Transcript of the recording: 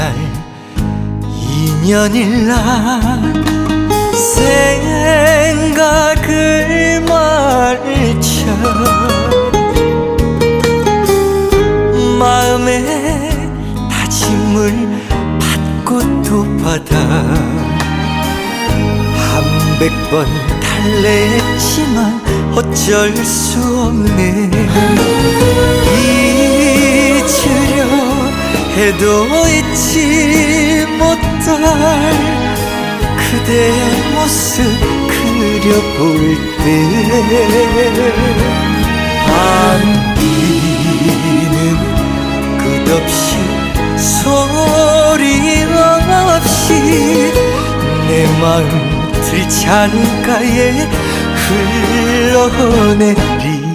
살 인연일라. 생각을 말쳐 마음에 다짐을 받고 또 받아 한백 번 달래했지만 어쩔 수 없네 해도 잊지 못할 그대의 모습 그려볼 때. 밤비는 끝없이 소리 없이 내 마음 들창가에 흘러내린